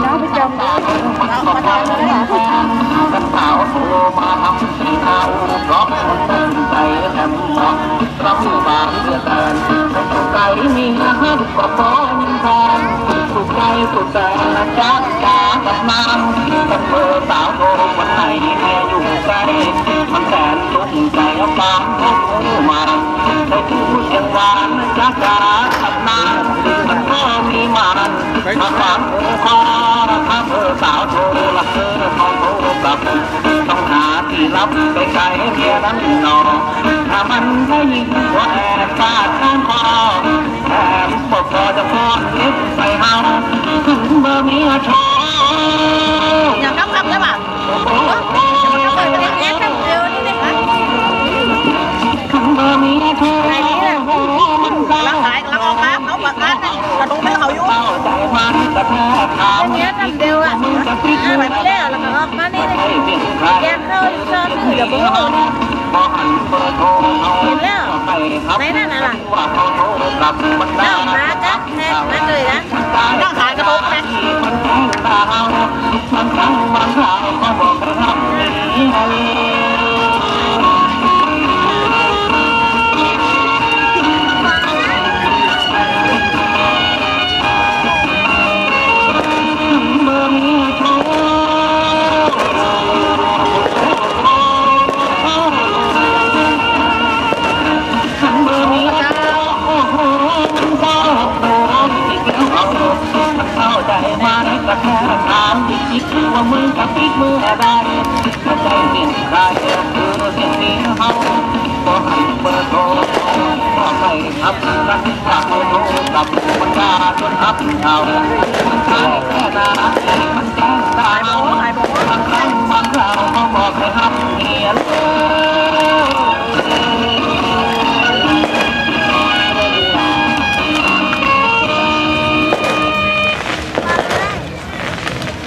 เนาะพี่จอมเอามาทำไม่ได้หรอกันสาวโทมาทำสีขาวเพราะคนตั้งใจแถมเหมาะรับบางเดือนสุขใจมีอาหารก็พอนิทานสุขใจสุขใจจ๊ะจ๋ากับน้ำกับเบอร์สาวโทรมาให้แม่อยู่ใกล้มันแสนสุกข์ใจเอาปามโทรมาได้พูดอย่างหวานจ๊ะจ๋ากับน้ำมันก็มีมัน มาฝันคอถ้าเบอสาวโทรละเธอพองโทรกลับต้องหาที่รับไปใช้เมียนั้นหนอถ้ามันได้ยินว่าแอบฟาดข้างคอแอบบอกพอจะพอนิดไปเฮาถึงเบอร์เมียชอ เนี้ยทำเร็วอะมึงจะปิดอ่ามืแบอบนี้แล้วแล้วก็ออกมานี่เลยให้เสียงใครแกเข้าอยู่เจอถือจะเบิ้งพอหันเบอร์โทรเอาเห็นแล้วไปครับไหนนั่นน่ะล่ะว่าเขาโทรกลับมันเจ้าได้มาจ้ะแทงมาเลยน ก็แค่ถามที่คิดคือว่ามึงกับปิดมืออดไรไม่ใช่สิ่งใครคือสิ่งที่เขาบอกให้เบอร์โทรบอกให้ทับรักจากโทรกับมันดาจนทับเขามันใช่แค่นามันแจ้งตายเอาบางครั้งบางครา